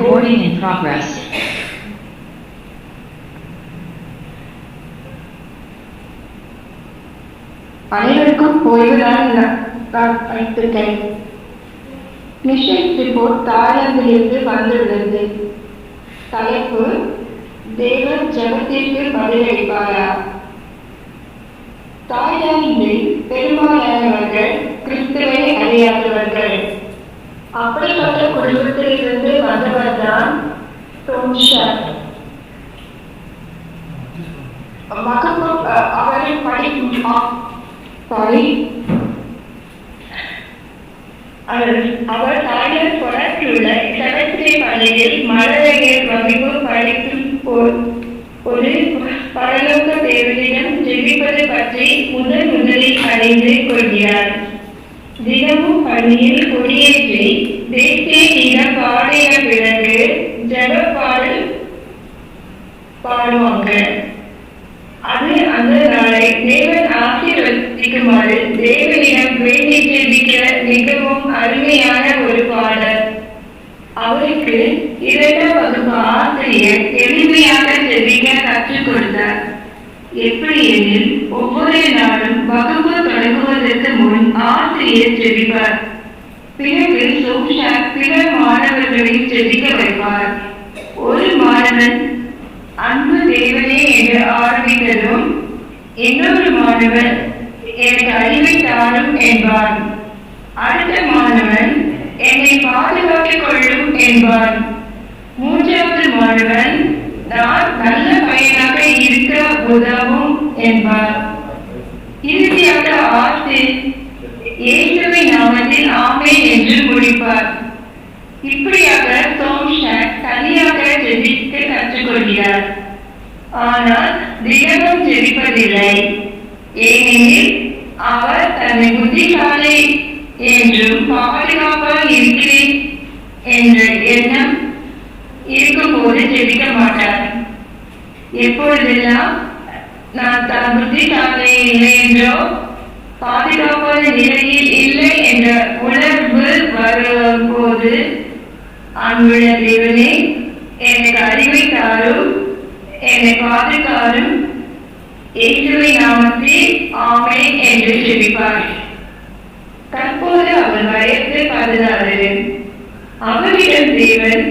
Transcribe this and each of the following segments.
Recording in progress. அனைவருக்கும் ஓய்வுதான் நான் வைத்திருக்கேன் mission report தாய்லாந்திலிருந்து வந்துள்ளது தலைப்பு தேவன் ஜபத்திற்கு பதிலளிப்பாரா தாய்லாந்தில் பெரும்பாலானவர்கள் கிறிஸ்துவை அறியாதவர்கள். அப்படிப்பட்ட குடும்பத்திலிருந்து வந்தவர்தான் தோன்ஷார் மகபூர் அவரின் படி சாரி அவர் தாயர் தொடர்ந்துள்ள செவத்திரை பள்ளியில் மழலையர் வகுப்பு படிக்கும் ஒரு பரலோக தேவனிடம் ஜெபிப்பது பற்றி முதன் முதலில் அறிந்து கொள்கிறார். தினமும் பள்ளியில் கொடியேற்றி தேசிய கீதம் பாடிய பிறகு ஜப பாடல் பாடுவாங்க. அது அந்த நாளை தேவன் ஆசீர்வதிக்குமாறு தேவனிடம் வேண்டி ஜெபிக்கிற மிகவும் அருமையான ஒரு பாடல். அவருக்கு இரண்டாம் வகுப்பு ஆசிரியர் எளிமையாக ஜெபிக்க கற்றுக் கொடுத்தார். எப்படி எனில் ஒவ்வொரு நாளும் வகுப்பு முன் ஆசிரியர் ஜெபிப்பார் பிறகு சோஷா பிற மாணவர்களை ஜெபிக்க வைப்பார். ஒரு மாணவன் அன்பு தேவனே என்று ஆரம்பித்ததும் இன்னொரு மாணவன் எனக்கு அறிவை தாரும் என்பான். அடுத்த மாணவன் என்னை பாதுகாத்துக் கொள்ளும் என்பான். மூன்றாவது மாணவன் நான் நல்ல பையனாக இருக்க உதவும் என்பார். இறுதியாக ஆசிரியர் இயேசுவின் நாமத்தில் ஆமேன் என்று முடிப்பார். இப்படியாக சோம்ஷாக் தனியாக ஜெபிக்க கற்றுக்கொள்கிறார். ஆனால் தினமும் ஜெபிப்பதில்லை. ஏனெனில் அவர் தன்னை புத்திசாலை என்றும் பாதுகாப்பாக இருக்கிறேன் என்ற எண்ணம் இருக்கும்போது ஜெபிக்க மாட்டார். எப்பொழுதெல்லாம் நான் தான் புத்திசாலை இல்லை என்றோ பாதுகாப்பான நிலையில் இல்லை என்ற உணர்வு வரும்போது அன்புள்ள தேவனே எனக்கு அறிவை தாரும் என்னை பாதுகாரும். இயேசுவை நாமத்தில் ஆமை என்று ஜெபிப்பார். தற்போது அவர் வயது பதினாறு அவரிடம் தேவன்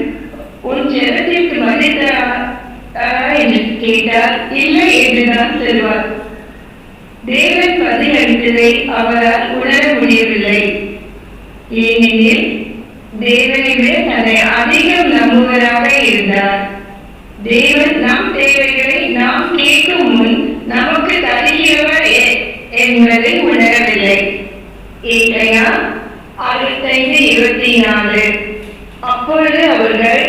உன் ஜெபத்திற்கு பதில் என்று கேட்டார். இல்லை என்றுதான் சொல்வார். தேவன் பதிலளித்ததை அவரால் உணர முடியவில்லை. ஏனெனில் தேவனை விட தன்னை அதிகம் நம்புவராக இருந்தார். தேவன் நம் தேவைகளை நாம் கேட்கும் முன் நமக்கு தருகிறவர் என்பதை உணரவில்லை. ஏழையா அறுபத்தைந்து இருபத்தி நாலு அப்பொழுது அவர்கள்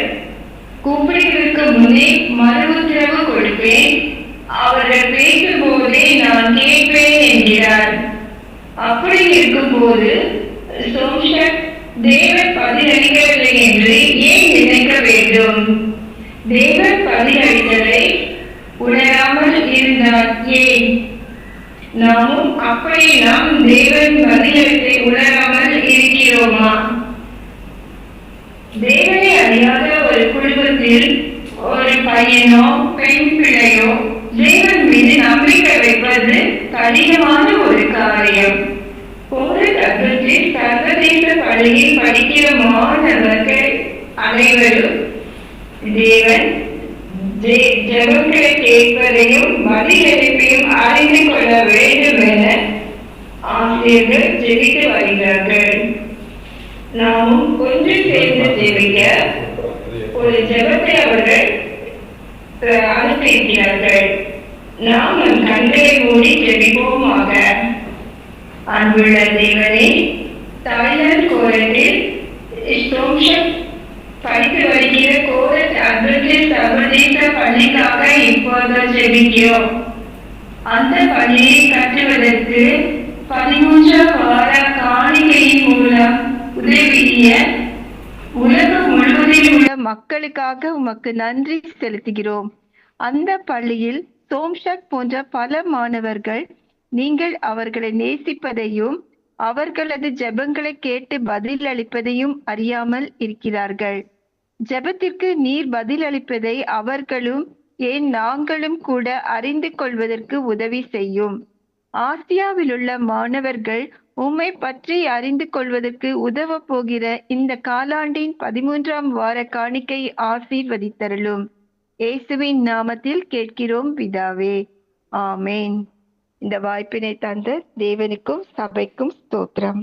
கும்பிடுவதற்கு முன்னே மறு உத்தரவு கொடுப்பேன். அவர்கள் பேசும்போதே நான் கேட்பேன் என்கிறார். அப்படி இருக்கும்போது சோம்ஷக் தேவன் பதிலளிக்கவில்லை என்று ஏன் நினைக்க வேண்டும்? தேவன் பதிலளித்ததை உணராமல் இருந்தார் ஏன்? நாமும் அப்படி நாம் தேவன் பதிலளித்தை உணராமல் இருக்கிறோமா? தேவனை அறியாத ஒரு குடும்பத்தில் ஒரு பையனோ பெண் பிள்ளையோ தேவன் மீது நம்பிக்கை வைப்பது கடினமான ஒரு காரியம். ஒரு சர்வதேச பள்ளியில் படிக்கிற மாணவர்கள் அனைவரும் தேவன் ஜெ- கேட்பதையும் பதிலளிப்பையும் அறிந்து கொள்ள வேண்டும் என ஆசிரியர்கள் ஜெபித்து வருகிறார்கள். நாமும் கொஞ்சம் சேர்ந்து ஜெபிக்க ஒரு ஜெபத்தை அவர்கள் அஹ், அனுப்பியிருக்கிறார்கள். நாம் நம் கண்களை மூடி ஜெபிப்போமாக. அன்புள்ள தேவனே தாய்லாந்து கோரத்தில் ஸ்டோம்ஷப் படித்து வருகிற கோரத் அட்வென்டிஸ்ட் சர்வதேச பள்ளிக்காக இப்போது ஜெபிக்கிறோம். அந்த பள்ளியை கட்டுவதற்கு பதிமூன்றாம் வார காணிக்கையின் மூலம் உதவிய உலகம் முழுவதில் உள்ள மக்களுக்காக உமக்கு நன்றி செலுத்துகிறோம். அந்த பள்ளியில் சோம்ஷக் போன்ற பல மாணவர்கள் நீங்கள் அவர்களை நேசிப்பதையும் அவர்களது ஜெபங்களை கேட்டு பதில் அளிப்பதையும் அறியாமல் இருக்கிறார்கள். ஜெபத்திற்கு நீர் பதில் அளிப்பதை அவர்களும் ஏன் நாங்களும் கூட அறிந்து கொள்வதற்கு உதவி செய்யும். ஆசியாவிலுள்ள மாணவர்கள் உம்மை பற்றி அறிந்து கொள்வதற்கு உதவ போகிற இந்த காலாண்டின் பதிமூன்றாம் வார காணிக்கை ஆசீர்வதித்தருளும். இயேசுவின் நாமத்தில் கேட்கிறோம் பிதாவே. ஆமேன். இந்த வாய்ப்பினை தந்த தேவனுக்கும் சபைக்கும் ஸ்தோத்திரம்.